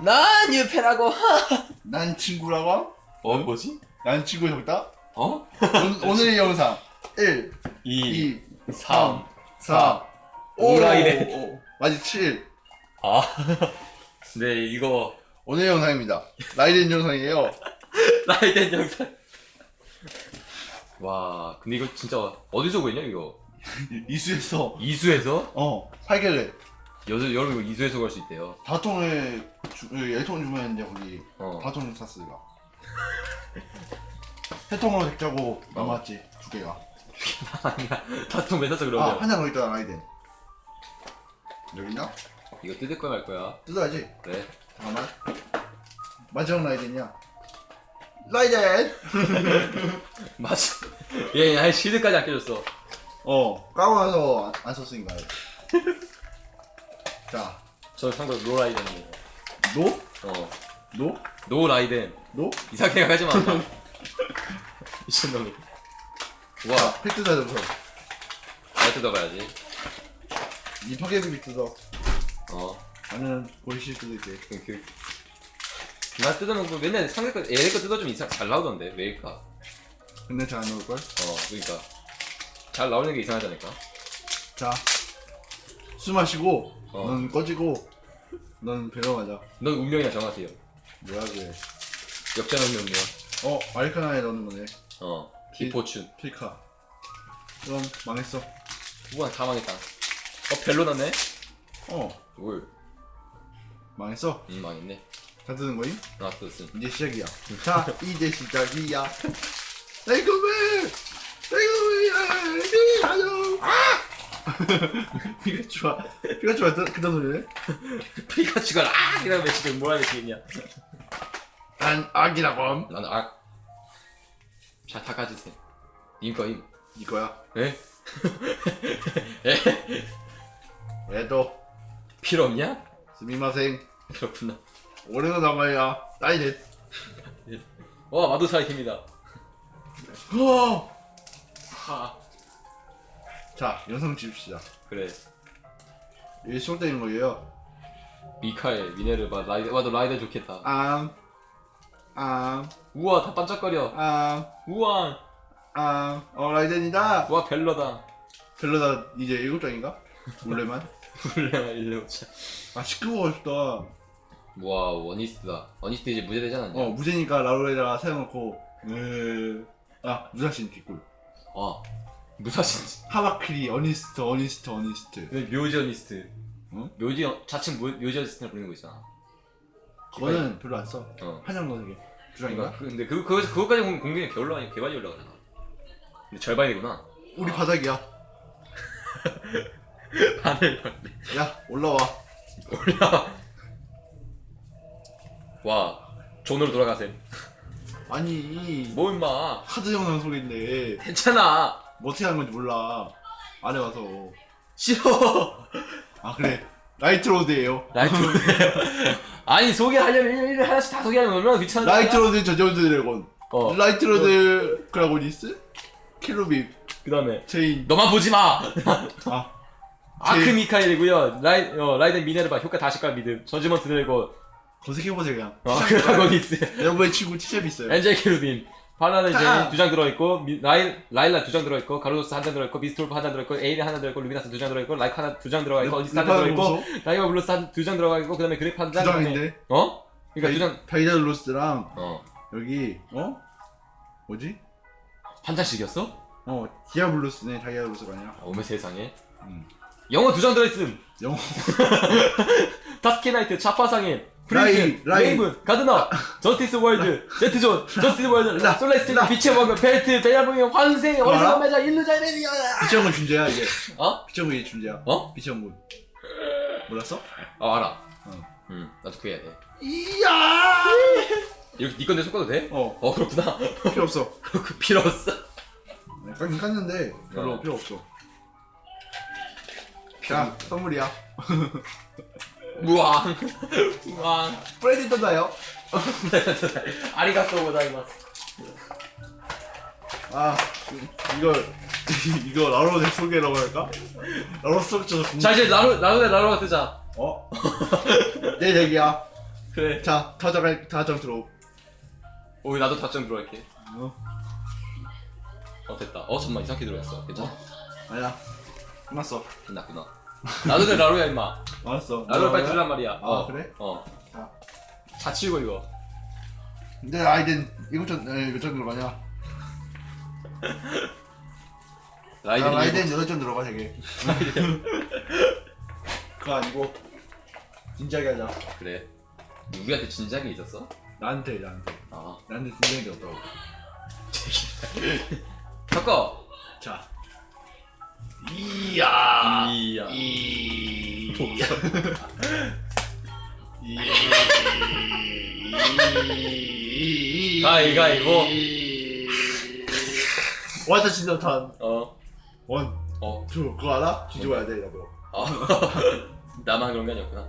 난 유패라고. 난 친구라고? 어 뭐지? 난 친구 적다? 어? 오, 오늘의 영상 1, 2, 2, 3. 4, 오라이네. 맞지 7 아. 네 이거 오늘의 영상입니다 라이덴 영상이에요 라이덴 영상. 와 근데 이거 진짜 어디서 구했냐 이거? 이수에서 이수에서? 어 8개를 여자 여러분 이수에서 구할 수 있대요. 다통을 주, 그 열통 주문했는데 거기 어. 다통 샀으니까 세통으로 dek자고 어. 남았지 두 개가 아니야. 다통 왜 샀어 그러면? 아한 장더 있다 라이덴 여기 있나? 이거 뜯을 거야 말 거야? 뜯어야지 네. 잠깐만 마지막 라이덴이야 라이덴 맞아. 얘 아예 실드까지 안 껴줬어. 어 까고 나서 안, 안 썼으니까 자 저 상관 노 라이덴이에요. 노? 어. 노? 노 라이덴. 노? 이상하게 생각하지 마. 미친놈이. 와, 자 팩트 사줘서 잘 뜯어봐야지. 이 파괴비 뜯어 어. 아니면 보이실 수도 있지 그, 그. 나 뜯어놓고 맨날 상대 거, 얘네 거 뜯어주면 이상, 잘 나오던데. 왜일까? 근데 잘 안 나올걸? 어, 그니까. 잘 나오는 게 이상하다니까. 자술 마시고 어. 넌 꺼지고 넌 배로 가자 넌 운명이나 정하세요. 뭐야 그게 역전 운명 운명. 어 마리카나에 넣는 거네 어. 디포춘. 필카 그럼 망했어 우와, 다 망했다. 어, 벨로 났네? 어 뭘. 망했어 음, 망했네. 다 뜨는 거임? 나 뜯었음. 이제 시작이야 자 이제 시작이야 레이커맨 미하죠 아 피카츄가 피카츄가 그- 그런 소리네 피카츄가 아! 이러면 지금 뭐라 미치겠냐. 난 악이라고 나는 아. 자, 다 가지세요. 님 거임. 이거야 에? 에? 왜또 필요 없냐? 스미마생 그렇구나. 올해도 남아야 나이넷 와, 마도사이입니다. 어. 하. 자 영상 찍읍시다 그래. 이게 시작되는 거예요 미카엘, 미네르바, 라이드, 와도 라이드 좋겠다. 암 암, 우와, 다 반짝거려. 암, 우와, 암, 어 라이덴이다 우와, 벨러다. 별로다 이제 일곱 장인가? 원래만? 블레마 일레오차. 아 시끄러워 싶다 우와, 원이스트다. 원이스트 이제 무제되지 않았냐? 어 무제니까 라로에다가 세워놓고 으 아 무사신 개꿀 아, 무사신. 하바크리 어니스트 어니스트 어니스트 근데 묘지 어니스트. 응? 묘지, 어- 자칭 모, 묘지 어니스트를 부르는 거 있잖아. 그거는 별로 안 써 어. 한장 넣는 게 주장인가? 그러니까, 그- 근데 그, 그거, 그거까지 공공격이 개올라, 개많이 올라가잖아. 근데 절반이 되구나. 우리 바닥이야 하늘 야 올라와 올라. 와, 존으로 돌아가셈. 아니 뭐 임마. 카드 영상 소리인데 괜찮아. 뭐 어떻게 하는 건지 몰라 아래 와서 싫어. 아 그래 라이트로드예요 라이트 로드. 아니 소개하려면 일- 일 하나씩 다 소개하면 얼마나 귀찮은 거야? 라이트로드 저저드 드래곤 어. 라이트로드 크라고니스 킬로비 그다음에 체인 너만 보지 마. 아 아크 미카엘이고요. 라이 어, 라이덴 미네르바 효과 다시까 믿음. 저지먼트 드래곤. 검색해보세요 그냥 어, 그라고니스. 여러분의 친구 티샵 있어요 엔젤 케루빈. 파라는 이제 아. 두장 들어있고 미- 라이 라일라 두 장 들어있고 가르로스 한 장 들어있고 비스톨프 한 장 들어있고 에이리 하나 들어있고 루미나스 두 장 들어있고 라이크 하나 두 장 들어가 있고 어디스 한장 들어있고 다이버 블루스 한 두 장 들어가 있고 그 다음에 그래프 한 장. 주장인데 어? 그러니까 두 장. 다이다르로스랑 어. 여기 어? 뭐지? 한 장씩이었어? 어 디아블로스네 다이아블로스가 아니라 어머 세상에. 음. 영어 두 장 들어있음. 영어 타스케나이트, 차파상인, 라이, 프리즈, 라이. 레이븐, 가드너, 저스티스 월드, 제트존, 저스티스 월드, 라, 솔레스틴, 라. 빛의 왕국, 벨트, 베냐봉의 환생? 어리석은 매자, 일루자이레니아. 비천군 준재야 이게 어? 비천군이 준재야 어? 비천군 몰랐어? 아 알아. 어. 응, 나도 그거 해야 돼. 이야 이렇게 네 건데 속가도 돼? 어 어 그렇구나. 필요 없어 그 필요 없어. 깎긴 깠는데 별로 어. 필요 없어 자 선물이야 우왕, 우왕. 프레디터다요 아리가또 고자이마스. 아 이거 이거 라로데 소개라고 할까? 라로 소개쳐서 자 이제 나로 나로네 나로가 뜨자. 어? 내 얘기야 그래. 자 다정 다정 들어. 오 나도 답장 들어갈게. 어? 어 됐다. 어 잠만 이상하게 들어갔어. 괜찮아? 아니야. 끝났어. 끝났구나. 나도 내 라로야 임마. 알았어. 라로 빨리? 들란 말이야. 아 어. 그래? 어. 자. 다 치우고 이거. 근데 좀 에, 이거 좀 들어가냐? 아, 일 라이덴 여덟 점 들어가 되게. 그거 아니고 진지하게 하자. 그래. 누구한테 진작에 있었어? 나한테 나한테 아. 나한테 게 없다고. 섞어. 자. 이야. 이야. 이. 이. 가위가위보. 완전 진정탄. 어. 원, 어. 투. 그거 알아? 뒤집어야 돼 이거. 아. 나만 그런 게 아니었구나.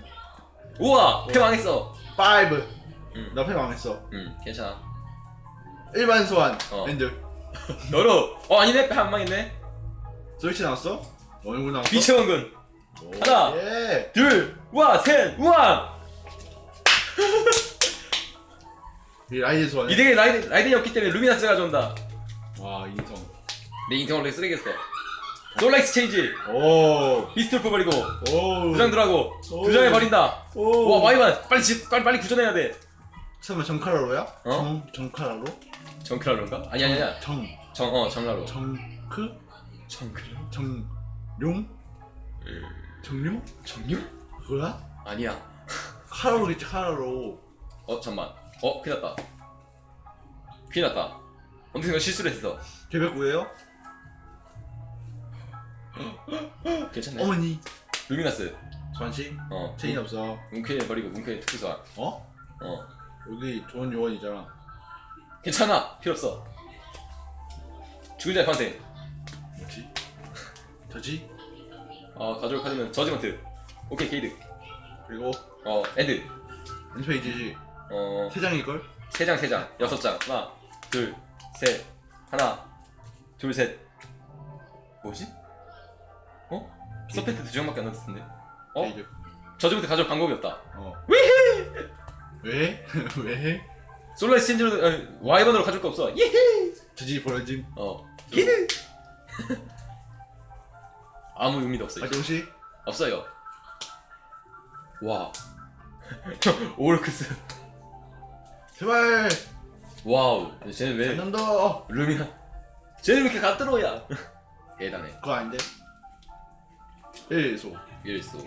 우와! 패 망했어. 파이브. 응. 나패 망했어. 응, 괜찮아. 일반 소환. 어. 엔드. 너로. 어 아니네, 패한 망했네. 스위치 나왔어? 얼굴 나왔어? 오, 하나. 예. 둘, 우와, 셋, 우와. 이 라이드 소환. 이대게 라이드 라이든이 없기 때문에 루미나스 가져온다. 와 인성. 내 인생 원래 쓰레기였어. 솔라이스 체인지. 오. 비스톨프 버리고 오. 두장 들어가고 오. 두 장에 버린다. 오. 와 와이만 빨리 집 빨리 빨리 구전해야 돼. 설마 정카라로야? 어? 정 정카라로? 정크라로인가? 아니 아니 아니야. 정 정 어 정라로. 정크 정크라. 정룡 정룡 정류? 그거야? 아니야. 카라로겠지 카라로. 어 잠만. 어 큰일 났다. 큰일 났다. 엄청 실수를 했어. 개백구예요? 괜찮네. 어머니. 루미나스. 소환씨 어. 체인 없어. 문쾌 버리고 문쾌 특수화. 어? 어. 여기 좋은 요원이잖아. 괜찮아. 필요 없어. 죽은 자의 판세. 저지? 어 가져올 카드는 저지먼트. 오케이 게이드. 그리고 어 엔드. 엔페이지지 어세 장일 걸? 세 장, 세 장, 여섯 장. 하나, 둘, 셋, 하나, 둘, 셋. 뭐지? 어? 서페트 두 장밖에 안 넣었을 텐데. 어? 페이지. 저지부터 가져올 방법이 없다. 어. 왜? 왜? 솔라이스 신즈로 어, 와이번으로 가져올 거 없어. 예. 저지 버려짐. 어. 히드. 아무 의미도 없어요. 박정씨 없어요. 와. 오르크스. 제발 와우. 쟤는 왜 더. 루미나? 쟤는 왜 이렇게 갓들어야? 대단해. 그거 아닌데? 일소 일소,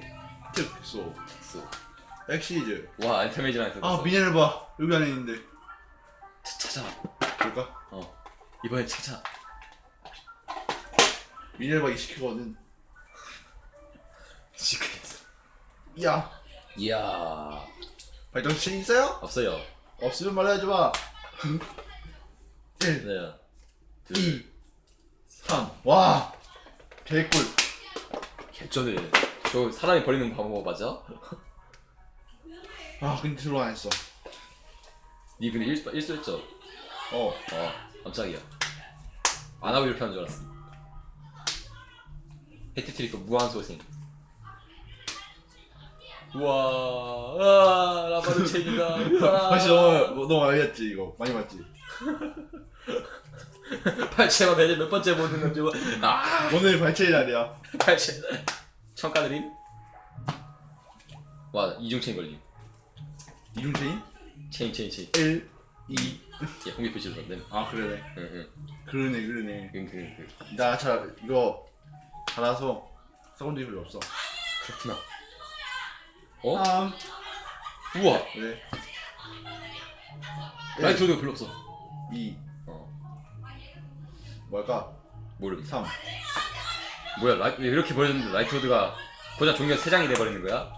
특소 특수. 엑시즈 와 알테메이지랑 했어. 아 미네르바 여기 안에 있는데 찾아. 볼까? 어. 이번엔 찾아. 미네르바 이시키거든 시크릿. 야 이야. 발전신 있어요? 없어요. 없으면 말해야지 마 1, 네. 2, 3. 와 개꿀 개쩌네. 저 사람이 버리는 방법 맞아? 아 근데 들어와 안 했어 니 근데 일수 일수 했죠? 어 어. 깜짝이야. 안 하고 이렇게 하는 줄 알았어. 헤트트리커 무한 소생. 우와. 아 라바르 체인이다. 우와. 다시 너무 너무 알겠지 이거 많이 봤지 팔체만 매일 몇 번째 보는 건지 뭐. 아. 오늘 발차기 날이야 팔체. 청가드림. 와 이중 체인 걸림. 이중 체인 체인 체인 체인. 1, 2. 야 공개 표시로 던데. 아 그러네 응 응. 그러네 그러네 응응. 나자 이거 달아서 썩은 적이 별로 없어 그렇구나. 어? 아 우와. 그래 라이트 오디오 별로 없어. 2 어. 뭘까? 모름. 3 뭐야 라이, 왜 이렇게 버렸는데 라이트 오드가 고작 종이가 세 장이 돼버리는 거야?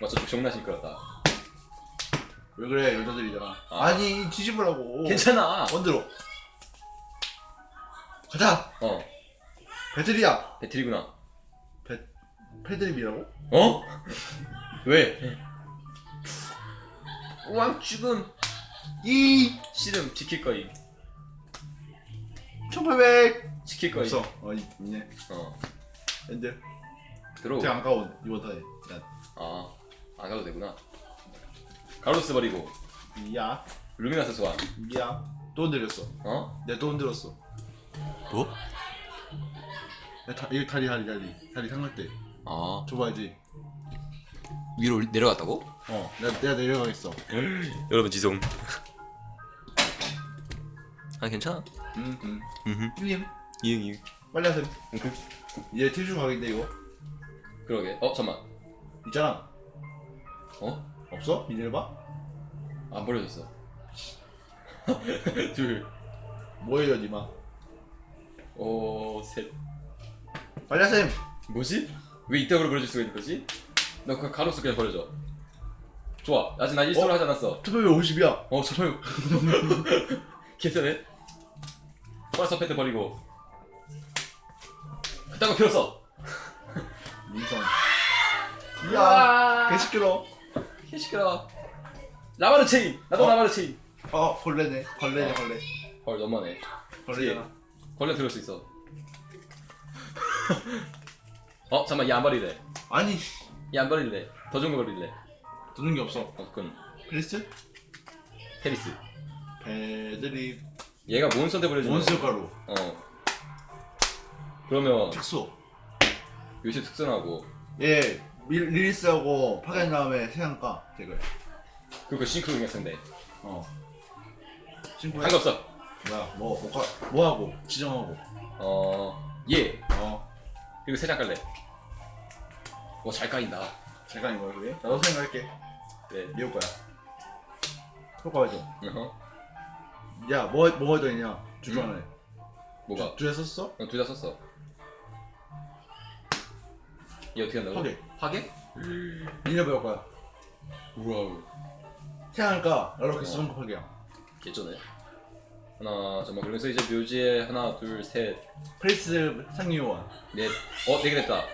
맞죠? 정나실 것 같다. 왜 그래 여자들이잖아 아. 아. 니 뒤집으라고 괜찮아. 원드로 가자 어 배틀이야 배틀이구나. 배 패드립이라고? 어? 왜? 왕 죽음 이 씨름 지킬 거임. 1800 지킬 거임. 없어 어 이- 있네 어 엔드 들어. 되게 안 가온 이번 턴에 야 아안 가도 되구나. 카로스 버리고 야, 루미나스 소환 야. 또 흔들렸어. 어? 내가 또 흔들었어. 뭐? 야, 다, 이거 다리 다리 다리 다리 상할 때 아 줘봐야지. 위로 내려갔다고? 어, 내가 내가 내려가겠어. 여러분 지송 아 괜찮아 응, 응. 음흠 형님, 이응 이응 빨리 하세요. 얘 티슈 가겠는데 이거 그러게 어 잠만 있잖아. 어? 없어? 미네르바? 안 버려졌어 둘 뭐예요, 니마? 오, 셋. 빨리 하세요. 뭐지? 왜 이따구로 버려질 수가 있는 거지? 너그 가로수 그냥 버려줘. 좋아. 아직 나 일수를 어? 하지 않았어. 투표율 50이야. 어, 정말. 개쎄네. 플러스 패드 버리고. 그딴 거 필요 없어. 민성. 이야, 이야. 개 시끄러. 개 시끄러. 라바르 체인. 나도 어? 라바르 체인. 어, 걸레네. 걸레네, 걸레. 헐, 너무하네. 걸레잖아. 걸려 들을 수 있어. 어, 잠만, 버릴래. 아니, 얘안 버릴래. 더 좋은 거 버릴래. 두는 게 없어. 어, 그건 페리스? 테리스. 배드립. 얘가 몬스터한테 버려주는 몬스터 가루. 어. 그러면 특수. 요새 특선하고 얘 리- 리리스하고 파괴한 다음에 세상가 대걸. 그거 싱크로 능력상대 어. 친구야. 상관없어. 뭐야? 뭐, 뭐, 가- 뭐 하고? 지정하고. 어, 얘 어. 그리고 세장 깔래. 뭐잘 까인다. 제가 이거 그래? 나도 생각할게. 네. 미울 거야. 효과 해줘. 어허. 야, 뭐, 뭐 해도 되냐? 주주 안에. 뭐가? 주에 썼어? 둘 다 썼어. 얘 어떻게 한다고? 파괴. 파괴? 니네 배울 거야. 우와우. 태양가 랄로케 수정급 파괴야. 개쩌네. 하나 잠깐 그러면서 이제 묘지에 하나 둘 셋 프리스 상류원. 넷. 어, 네개 됐다.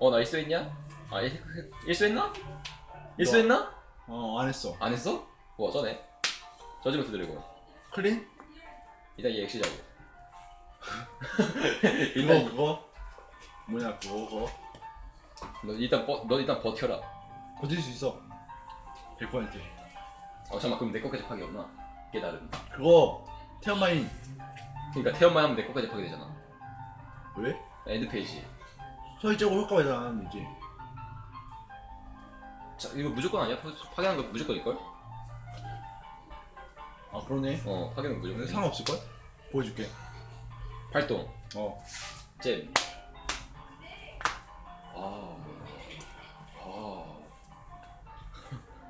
어, 나 일수했냐? 아, 일, 일수했나? 일수했나? 어, 안 했어. 안 했어? 뭐 어쩌네. 저지부터 드리고. 클린? 일단 얘 엑시자고. 그거, 일단 그거? 뭐냐, 그거, 그거. 너 일단 버, 너 일단 버텨라. 버틸 수 있어. 100%. 어 잠깐 그럼 내 거까지 파괴 없나? 깨달음. 그거, 태어마인. 그러니까 태연만 하면 내 거까지 파괴 되잖아. 왜? 엔드 페이지. 서희적으로 효과가 나는 이지 자 이거 무조건 아니야? 파- 파괴하는 거 무조건일 걸? 아, 그러네. 어 파괴는 무조건. 근데 상관없을 걸? 보여줄게. 활동. 어. 잼. 아. 아.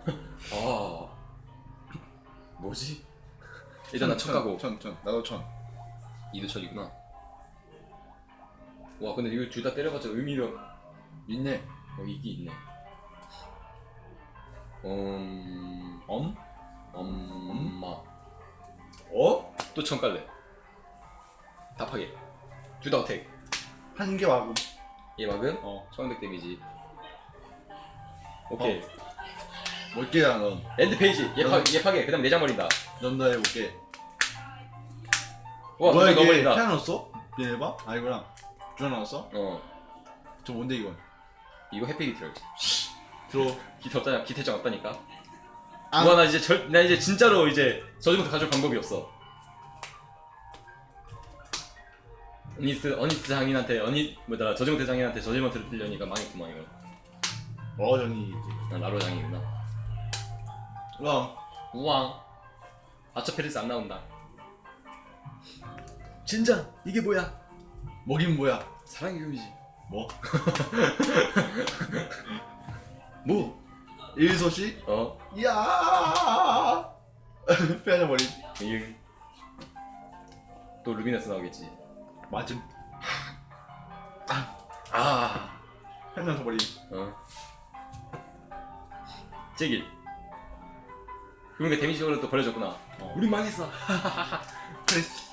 아. 뭐지? 일단 나첫 가고 천, 천. 나도 천. 이두철이구나. 와 근데 이거 둘다 때려봤자 의미가 있네. 어 이게 있네. 음. 엄? 엄마. 어? 또 청깔래. 다 파괴. 둘다 어택. 한 개 와고. 얘 막은 어. 청백 데미지. 오케이. 뭘게야, 넌. 엔드 페이지. 얘, 파, 얘 파괴. 그다음 내장 버린다. 넌다 해볼게. 와, 뭐야, 이게 버린다. 태양 넣었어? 얘네봐? 아니구나. 주연 넣었어? 어. 저 뭔데, 이건? 이거 해피 기트럴. 들어. 기트 없잖아. 기태장 없다니까. 아. 와, 나 이제 절, 나 이제 진짜로 이제 저지부터 가져올 방법이 없어. 어니스 어니스 장인한테 어니 뭐더라 저지부터 장인한테 저지부터 들려니까 망했구만 이거. 어 정이. 난 라로 장이구나. 어. 우왕. 아처페리스 안 나온다. 진짜 이게 뭐야? 뭐긴 뭐야? 사랑의 교미지. 뭐? 뭐? 일소시? 어? 이야! 빼앗아 버린. 이응. 또 루미너스 나오겠지. 맞음. 아. 한명더 버린. 어. 제길. 그러니까 데미지적으로 또 버려졌구나. 어. 우리 망했어. 프레스.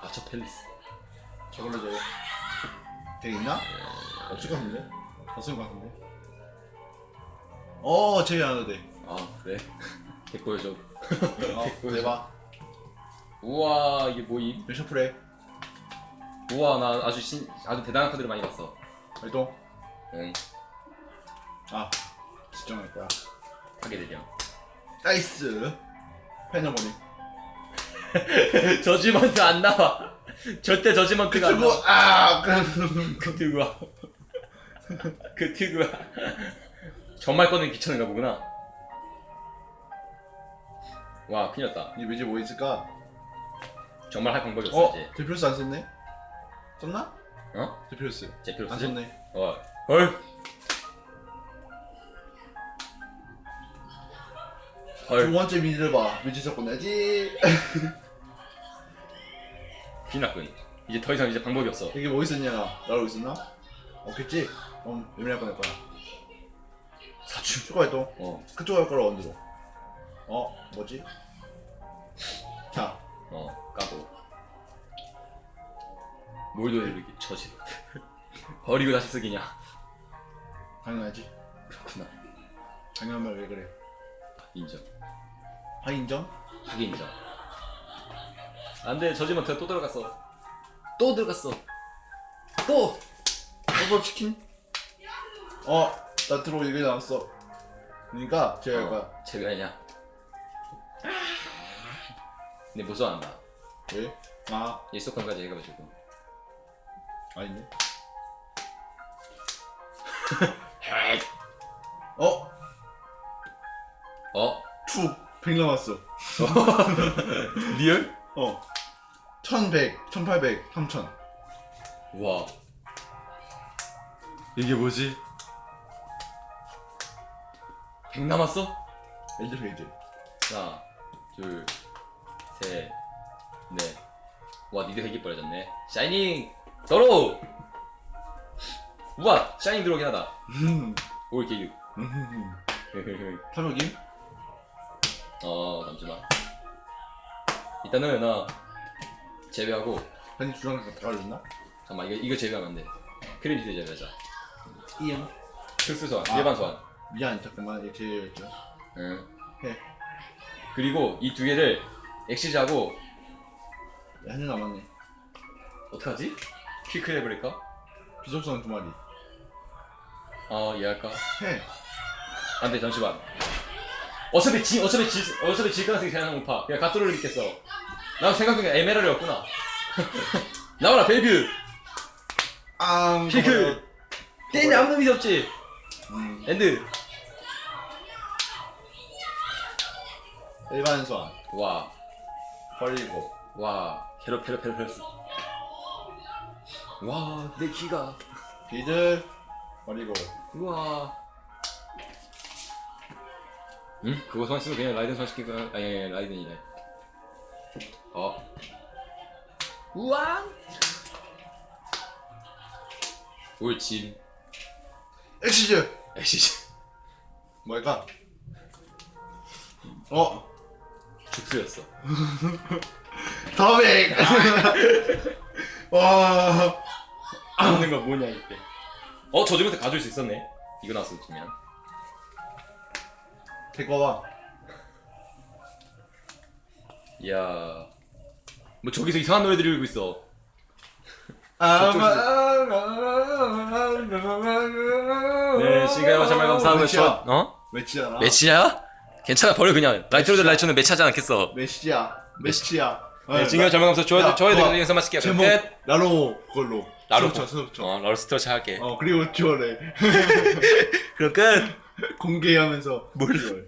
아, 저 펠리스. 저걸로 줘. 되겠나? 없을 것 같은데? 없을 것 같은데? 어, 제일 안 해도 돼. 아, 그래? 개 보여줘. 어, 대박. 우와, 이게 뭐임? 몇 셔플해? 우와, 나 아주 신, 아주 대단한 카드를 많이 봤어. 활동. 응. 아, 집중할 거야. 하게 되죠. 나이스. 패널버리. 저지먼트 안 나와. 절대 저지먼트가 안 그리고. 아 그 특우야. 그 특우야. 정말 꺼내기 귀찮은가 보구나. 와 큰일 났다. 이 매지 뭐 있을까? 정말 할 방법이 어 이제. 대표스 안 썼네. 썼나? 어? 대표스 제필 안 썼네. 어. 헐. 두 헐. 번째 미니를 봐. 매지 썼고 내지. 비나군. 이제 더 이상 이제 방법이 없어. 이게 뭐 있었냐? 나로 있었나? 없겠지? 그럼 예민할 거낼 거야. 사춘. 추가해 또. 어. 그쪽 할 거라 언제로? 어 뭐지? 자 어. 까고. 뭘 도와주기 저지. 버리고 다시 쓰기냐. 당연하지. 그렇구나. 당연한 말 왜 그래? 인정. 하인정? 그게 인정. 안돼 저지먼트가 또 들어갔어. 또 들어갔어. 또. 허버 치킨? 어, 나 들어오 얘기 나왔어. 그러니까 제가 어, 제가냐. 근데 무서워한다. 왜? 아, 일속권까지 해가지고. 아니네. 어, 어? 축, 100 남았어. 리얼? 어, 1100, 1800, 3000. 와. 이게 뭐지? 100 남았어? 엔드 페이지. 하나, 둘, 셋, 넷. 와, 니들 핵이 버려졌네. 샤이닝! 더러워! 우와! 샤이닝 들어오긴 하다. 음, 올 개유. 음, 탐욕임? 어, 잠시만. 일단은 나 제외하고 아니 주랑 다 걸렸나? 잠깐만 이거 이거 제외하면 안 돼. 크레디트 제외하자. 이응. 특수 소환, 아. 일반 소환. 미안, 잠깐만. 이거 제였죠. 응. 해. 그리고 이 두 개를 엑시즈하고 한줄 남았네. 어떡하지? 퀴크 해버릴까? 비속성 두 마리. 어 이해할까? 해. 안돼 잠시만. 어차피 지 어차피 지 어차피 질 가능성이 제일 높아. 그냥 가뚜를 믿겠어. 나 생각해보니까 에메랄이었구나. 나와라 베이비. 아, 퀴크. 때리 아무 의미 없지. 음, 엔드. 일반 소환. 와. 버리고. 와 괴롭 괴롭 괴롭 괴롭 와 내 귀가 비드. 버리고. 우와 응? 그거 소환 쓰면 그냥 라이든 소환 시키고 아니 아니 라이든이네 어 우와 올짐 엑시즈. 엑시즈 뭘까? 어, 죽수였어 더백. 와. 먹는 거 뭐냐 이때 어 저지부터 가져올 수 있었네 이거 나왔으면 데리고 와. 이야 뭐 저기서 이상한 노래 들리고 있어 네 시간 정말 감사하고. 저 어? 매치잖아. 매치야? 괜찮아 버려 그냥 라이트로드 라이트는 매치하지 않겠어 매치야. 매치야. 네 지금 정말 감사 좋아요 야, 좋아요 댓글 영상 마칠게요 제목 끝 나로 그걸로. 나로 수업쳐. 어 러스트러치 할게 어 그리고 지원해. 그럼 끝 공개하면서 뭘?